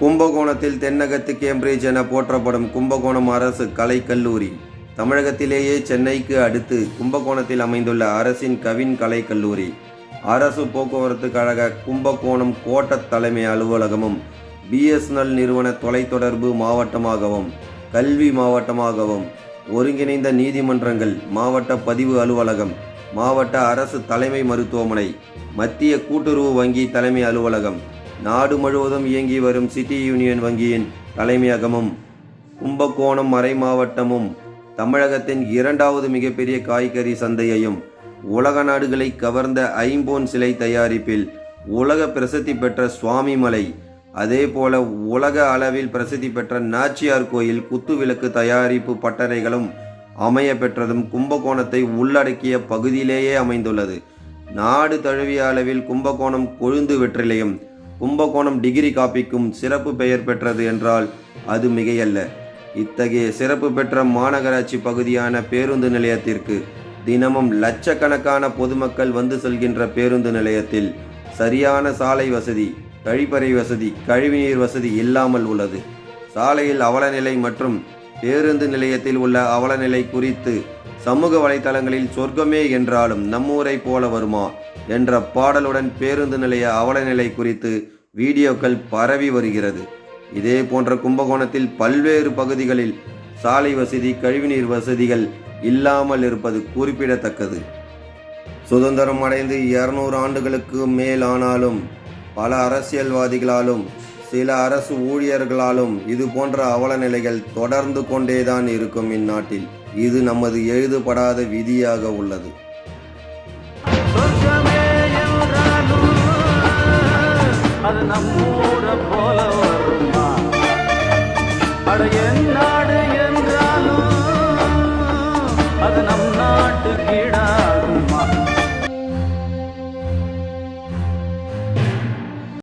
கும்பகோணத்தில் தென்னகத்து கேம்பிரிட்ஜ் என போற்றப்படும் கும்பகோணம் அரசு கலை கல்லூரி. தமிழகத்திலேயே சென்னைக்கு அடுத்து கும்பகோணத்தில் அமைந்துள்ள அரசின் கவின் கலை கல்லூரி. அரசு போக்குவரத்து கழக கும்பகோணம் கோட்ட தலைமை அலுவலகமும் பிஎஸ்என்எல் நிறுவன தொலைத்தொடர்பு மாவட்டமாகவும் கல்வி மாவட்டமாகவும் ஒருங்கிணைந்த நீதிமன்றங்கள் மாவட்ட பதிவு அலுவலகம் மாவட்ட அரசு தலைமை மருத்துவமனை மத்திய கூட்டுறவு வங்கி தலைமை அலுவலகம் நாடு முழுவதும் இயங்கி வரும் சிட்டி யூனியன் வங்கியின் தலைமையகமும் கும்பகோணம் மறை மாவட்டமும் தமிழகத்தின் இரண்டாவது மிகப்பெரிய காய்கறி சந்தையையும் உலக நாடுகளை கவர்ந்த ஐம்போன் சிலை தயாரிப்பில் உலக பிரசித்தி பெற்ற சுவாமிமலை அதேபோல உலக அளவில் பிரசித்தி பெற்ற நாச்சியார் கோயில் குத்துவிளக்கு தயாரிப்பு பட்டறைகளும் அமைய பெற்றதும் கும்பகோணத்தை உள்ளடக்கிய பகுதியிலேயே அமைந்துள்ளது. நாடு தழுவிய அளவில் கும்பகோணம் கொழுந்து வெற்றிலையும் கும்பகோணம் டிகிரி காப்பிக்கும் சிறப்பு பெயர் பெற்றது என்றால் அது மிகையல்ல. இத்தகைய சிறப்பு பெற்ற மாநகராட்சி பகுதியான பேருந்து நிலையத்திற்கு தினமும் லட்சக்கணக்கான பொதுமக்கள் வந்து செல்கின்ற பேருந்து நிலையத்தில் சரியான சாலை வசதி கழிப்பறை வசதி கழிவுநீர் வசதி இல்லாமல் உள்ளது. சாலையில் அவலநிலை மற்றும் பேருந்து நிலையத்தில் உள்ள அவலநிலை குறித்து சமூக வலைதளங்களில் சொர்க்கமே என்றாலும் நம்மூரை போல வருமா என்ற பாடலுடன் பேருந்து நிலைய அவலநிலை குறித்து வீடியோக்கள் பரவி வருகிறது. இதே போன்ற கும்பகோணத்தில் பல்வேறு பகுதிகளில் சாலை வசதி கழிவுநீர் வசதிகள் இல்லாமல் இருப்பது குறிப்பிடத்தக்கது. சுதந்திரம் அடைந்து இருநூறு ஆண்டுகளுக்கு மேல் ஆனாலும் பல அரசியல்வாதிகளாலும் சில அரசு ஊழியர்களாலும் இது போன்ற அவலநிலைகள் தொடர்ந்து கொண்டேதான் இருக்கும் இந்நாட்டில். இது நமது எழுதப்படாத விதியாக உள்ளது.